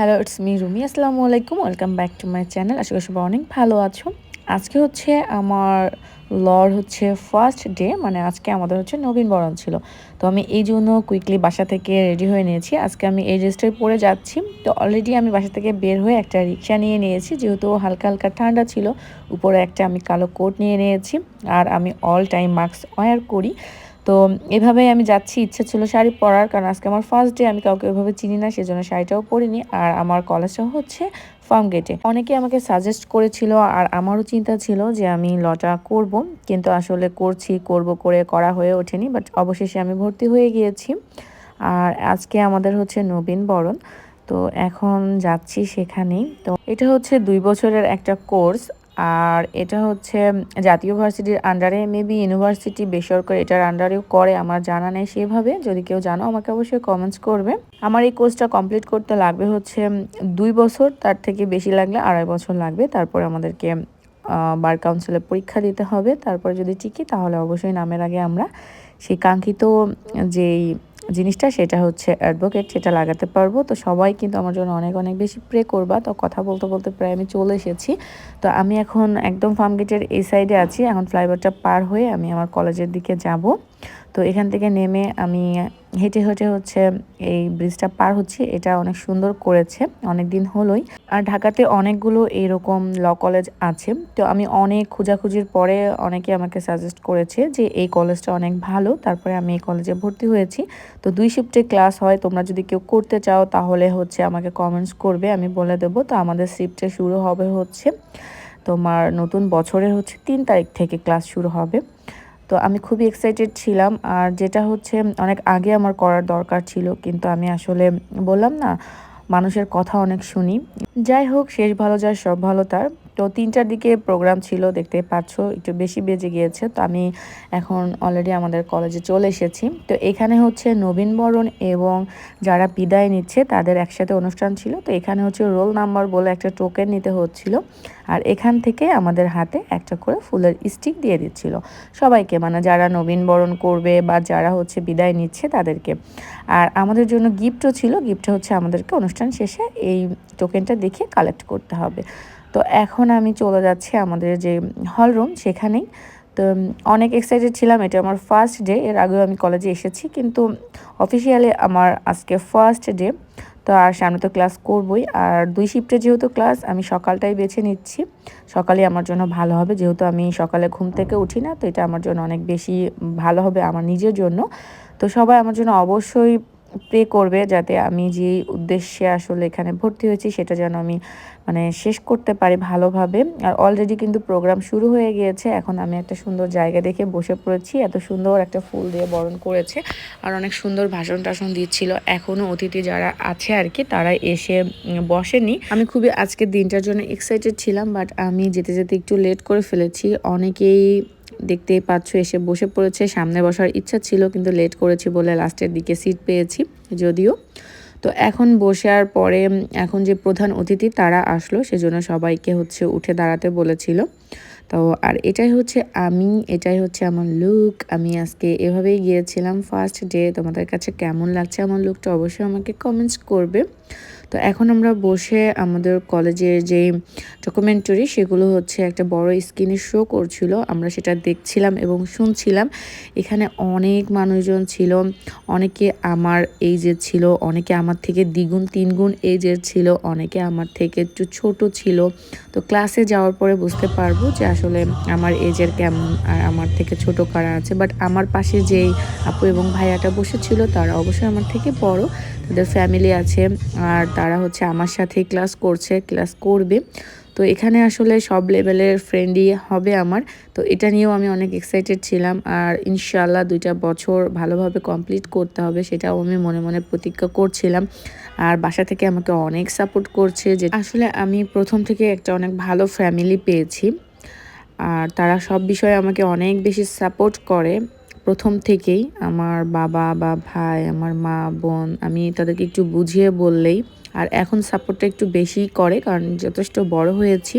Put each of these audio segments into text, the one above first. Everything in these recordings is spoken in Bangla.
হ্যালো ইটস মি রুমি আসসালামু আলাইকুম welcome back to my channel আশা করি সবাই অনেক ভালো আছো। আজকে হচ্ছে আমার লর হচ্ছে ফার্স্ট ডে মানে আজকে আমাদের হচ্ছে নবীন বরণ ছিল। তো আমি এই জন্য কুইকলি বাসা থেকে রেডি হয়ে নিয়েছি। আজকে আমি এই ড্রেসটাই পরে যাচ্ছি। তো অলরেডি আমি বাসা থেকে বের হয়ে একটা রিক্সা নিয়ে নিয়েছি, যেহেতু হালকা হালকা ঠান্ডা ছিল। উপরে একটা আমি কালো কোট নিয়ে নিয়েছি। আর আমি অল টাইম মাস্ক ওয়ার করি। তো এভাবেই আমি যাচ্ছি। ইচ্ছে ছিল শাড়ি পরার, কারণ আজকে আমার ফার্স্ট ডে আমি কাউকে এভাবে চিনি না, সেজন্য শাড়িটাও পরিনি। আর আমার কলেজটাও হচ্ছে ফার্ম গেটে অনেকে আমাকে সাজেস্ট করেছিল, আর আমারও চিন্তা ছিল যে আমি লটা করব। কিন্তু আসলে করছি, করব করে করা হয়ে ওঠেনি বাট অবশেষে আমি ভর্তি হয়ে গিয়েছি। আর আজকে আমাদের হচ্ছে নবীন বরণ। তো এখন যাচ্ছি সেখানেই। তো এটা হচ্ছে দুই বছরের একটা কোর্স আর এটা হচ্ছে জাতীয় ভার্সিটির আন্ডারে মেবি ইউনিভার্সিটি বেসরকারি এটার আন্ডারেও করে, আমার জানা নেই সেভাবে। যদি কেউ জানো, আমাকে অবশ্যই কমেন্টস করবে। আমার এই কোর্সটা কমপ্লিট করতে লাগবে হচ্ছে দুই বছর। তার থেকে বেশি লাগলে আড়াই বছর লাগবে। তারপরে আমাদেরকে বার কাউন্সিলে পরীক্ষা দিতে হবে। তারপরে যদি টিকি, তাহলে অবশ্যই নামের আগে আমরা সেই কাঙ্ক্ষিত যেই জিনিসটা, সেটা হচ্ছে অ্যাডভোকেট সেটা লাগাতে পারব। তো সবাই কিন্তু আমার জন্য অনেক অনেক বেশি প্রে করবা। তো কথা বলতে বলতে প্রায় আমি চলে এসেছি। তো আমি এখন একদম ফার্ম গেটের এই সাইডে আছি। এখন ফ্লাইওভারটা পার হয়ে আমি আমার কলেজের দিকে যাব। তো এখান থেকে নেমে আমি হেঁটে হেঁটে হচ্ছে এই ব্রিজটা পার হচ্ছে। এটা অনেক সুন্দর করেছে অনেক দিন হলোই। আর ঢাকাতে অনেকগুলো এরকম ল কলেজ আছে। তো আমি অনেক খোঁজাখুঁজির পরে অনেকে আমাকে সাজেস্ট করেছে যে এই কলেজটা অনেক ভালো, তারপরে আমি এই কলেজে ভর্তি হয়েছি। তো দুই শিফটে ক্লাস হয়, তোমরা যদি কেউ করতে চাও তাহলে হচ্ছে আমাকে কমেন্টস করবে, আমি বলে দেবো। তো আমাদের শিফটে শুরু হবে হচ্ছে তোমার নতুন বছরের হচ্ছে তিন তারিখ থেকে ক্লাস শুরু হবে। তো আমি খুবই এক্সাইটেড ছিলাম। আর যেটা হচ্ছে, অনেক আগে আমার করার দরকার ছিল, কিন্তু আমি আসলে বললাম না, মানুষের কথা অনেক শুনি। যাই হোক, শেষ ভালো যায়, সব ভালো তার। তো তিনটার দিকে প্রোগ্রাম ছিল দেখতে পাচ্ছ, একটু বেশি বেজে গিয়েছে। তো আমি এখন অলরেডি আমাদের কলেজে চলে এসেছি। তো এখানে হচ্ছে নবীনবরণ এবং যারা বিদায় নিচ্ছে, তাদের একসাথে অনুষ্ঠান ছিল। তো এখানে হচ্ছে রোল নাম্বার বলে একটা টোকেন নিতে হচ্ছিল। আর এখান থেকে আমাদের হাতে একটা করে ফুলের স্টিক দিয়ে দিচ্ছিল। সবাইকে মানে যারা নবীনবরণ করবে বা যারা হচ্ছে বিদায় নিচ্ছে, তাদেরকে। আর আমাদের জন্য গিফটও ছিল। গিফটটা হচ্ছে আমাদেরকে অনুষ্ঠান শেষে এই টোকেনটা দেখে কালেক্ট করতে হবে। তো এখন আমি চলে যাচ্ছি আমাদের যে হল রুম সেখানেই। তো অনেক এক্সাইটেড ছিলাম, এটা আমার ফার্স্ট ডে এর আগেও আমি কলেজে এসেছি, কিন্তু অফিসিয়ালি আমার আজকে ফার্স্ট ডে তো আর সামনে তো ক্লাস করবই। আর দুই শিফটে যেহেতু ক্লাস আমি সকালটাই বেছে নিচ্ছি। সকালে আমার জন্য ভালো হবে, যেহেতু আমি সকালে ঘুম থেকে উঠি না, তো এটা আমার জন্য অনেক বেশি ভালো হবে আমার নিজের জন্য। তো সবাই আমার জন্য অবশ্যই প্রে করবে যাতে আমি যে উদ্দেশ্যে আসলে এখানে ভর্তি হয়েছি সেটা যেন আমি মানে শেষ করতে পারি ভালোভাবে। আর অলরেডি কিন্তু প্রোগ্রাম শুরু হয়ে গিয়েছে। এখন আমি একটা সুন্দর জায়গা দেখে বসে পড়েছি। এত সুন্দর একটা ফুল দিয়ে বরণ করেছে। আর অনেক সুন্দর ভাষণ টাষণ দিচ্ছিল। এখনও অতিথি যারা আছে আর কি, তারা এসে বসেনি। আমি খুবই আজকের দিনটার জন্য এক্সাইটেড ছিলাম বাট আমি যেতে যেতে একটু লেট করে ফেলেছি। অনেকেই দেখতেই পাচ্ছ, এসে বসে পড়েছে। সামনে বসার ইচ্ছা ছিল, কিন্তু লেট করেছি বলে লাস্টের দিকে সিট পেয়েছি, যদিও। তো এখন বসার পরে এখন যে প্রধান অতিথি তারা আসলো, সেজন্য সবাইকে হচ্ছে উঠে দাঁড়াতে বলেছিল। তো আর এটাই হচ্ছে আমি, এটাই হচ্ছে আমার লুক আমি আজকে এভাবেই গিয়েছিলাম ফার্স্ট ডে তোমাদের কাছে কেমন লাগছে আমার লুকটা অবশ্যই আমাকে কমেন্টস করবে। তো এখন আমরা বসে আমাদের কলেজের যে ডকুমেন্টারি সেগুলো হচ্ছে একটা বড় স্ক্রিনে শো করছিল। আমরা সেটা দেখছিলাম এবং শুনছিলাম। এখানে অনেক মানুষজন ছিল, অনেকে আমার এইজের ছিল, অনেকে আমার থেকে দ্বিগুণ, তিনগুণ এইজের ছিল, অনেকে আমার থেকে একটু ছোট ছিল। তো ক্লাসে যাওয়ার পরে বুঝতে পারব যে আসলে আমার এজের কেমন, আর আমার থেকে ছোট কারা আছে। বাট আমার পাশে যেই আপু এবং ভাইয়াটা বসেছিল, তারা অবশ্যই আমার থেকে বড়। তাদের ফ্যামিলি আছে, আর তারা হচ্ছে আমার সাথে ক্লাস করছে, ক্লাস করবে। তো এখানে আসলে সব লেভেলের ফ্রেন্ডই হবে আমার। তো এটা নিয়েও আমি অনেক এক্সাইটেড ছিলাম আর ইনশাল্লাহ দুইটা বছর ভালোভাবে কমপ্লিট করতে হবে সেটাও আমি মনে মনে প্রতিজ্ঞা করছিলাম। আর বাসা থেকে আমাকে অনেক সাপোর্ট করছে যে আসলে আমি প্রথম থেকে একটা অনেক ভালো ফ্যামিলি পেয়েছি। আর তারা সব বিষয়ে আমাকে অনেক বেশি সাপোর্ট করে। প্রথম থেকেই আমার বাবা বা ভাই, আমার মা, বোন, আমি তাদেরকে একটু বুঝিয়ে বললেই আর এখন সাপোর্টটা একটু বেশি করে, কারণ যথেষ্ট বড় হয়েছি।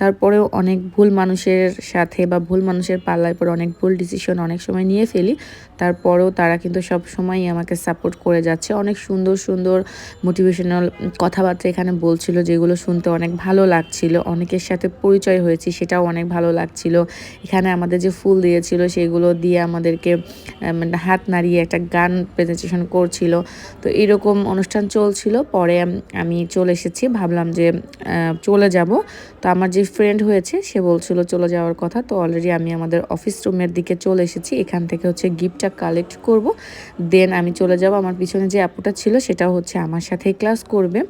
তারপরেও অনেক ভুল মানুষের সাথে বা ভুল মানুষের পাল্লায় পরে অনেক ভুল ডিসিশন অনেক সময় নিয়ে ফেলি। তারপরেও তারা কিন্তু সব সময়ই আমাকে সাপোর্ট করে যাচ্ছে। অনেক সুন্দর সুন্দর মোটিভেশনাল কথাবার্তা এখানে বলছিল, যেগুলো শুনতে অনেক ভালো লাগছিল। অনেকের সাথে পরিচয় হয়েছি, সেটাও অনেক ভালো লাগছিল। এখানে আমাদের যে ফুল দিয়েছিল, সেগুলো দিয়ে আমাদেরকে মানে হাত নাড়িয়ে একটা গান প্রেজেন্টেশন করছিল। তো এরকম অনুষ্ঠান চলছিল। পরে আমি চলে এসেছি, ভাবলাম যে চলে যাব। তো আমার যে ফ্রেন্ড হয়েছে, সে বলছিল চলে যাওয়ার কথা। তো অলরেডি আমি আমাদের অফিস রুমের দিকে চলে এসেছি। এখান থেকে হচ্ছে গিফটটা কালেক্ট করব। দেন আমি চলে যাব। আমার পিছনে যে আপুটা ছিল, সেটাও হচ্ছে আমার সাথেই ক্লাস করবে।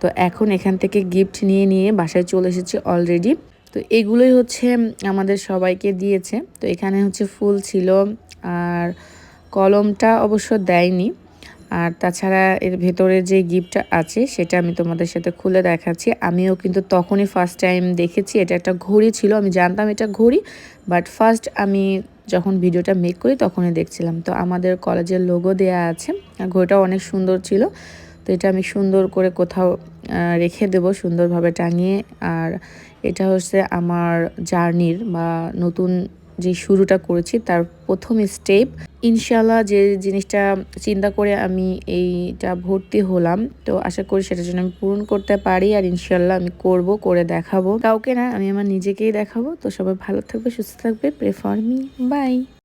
তো এখন এখান থেকে গিফট নিয়ে নিয়ে বাসায় চলে এসেছি অলরেডি তো এগুলোই হচ্ছে আমাদের সবাইকে দিয়েছে। তো এখানে হচ্ছে ফুল ছিল, আর কলমটা অবশ্য দেয়নি। আর তাছাড়া এর ভেতরে যে গিফটটা আছে, সেটা আমি তোমাদের সাথে খুলে দেখাচ্ছি। আমিও কিন্তু তখনই ফার্স্ট টাইম দেখেছি, এটা একটা ঘড়ি ছিল, আমি জানতাম এটা ঘড়ি বাট ফার্স্ট আমি যখন ভিডিওটা মেক করি তখনই দেখছিলাম। তো আমাদের কলেজের লোগো দেয়া আছে, আর ঘড়িটাও অনেক সুন্দর ছিল, তো এটা আমি সুন্দর করে কোথাও রেখে দেব সুন্দরভাবে টাঙিয়ে। আর এটা হচ্ছে আমার জার্নির বা নতুন যে শুরুটা করেছি তার প্রথম স্টেপ ইনশাল্লাহ যে জিনিসটা চিন্তা করে আমি এইটা ভর্তি হলাম। তো আশা করি সেটার জন্য আমি পূরণ করতে পারি আর ইনশাল্লাহ আমি করব, করে দেখাবো। কাউকে না, আমি আমার নিজেকেই দেখাবো। তো সবাই ভালো থাকবে, সুস্থ থাকবে। Prefer me by